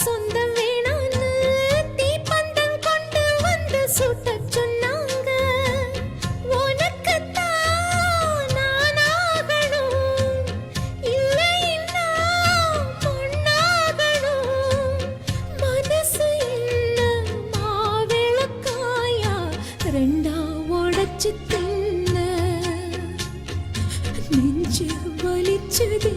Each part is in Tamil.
சொந்தம் வேணான்னு தீப்பந்தம் கொண்டு வந்து சுட்ட சொன்னாங்க. உனக்குத்தான் நானாகணும். இல்லைன்னா பொண்ணாகணும் மனசு என்ன மாவிளக்காயா ரெண்டா உடைச்சு தின்ன. நெஞ்சு வலிச்சதே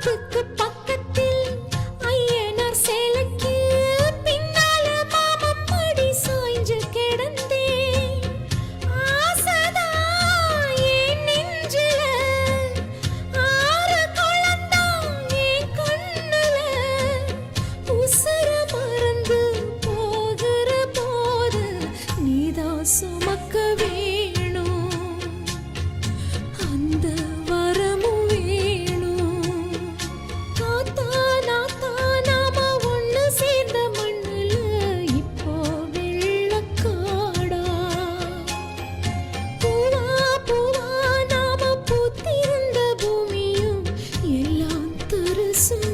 Pop, pop, pop. Christmas.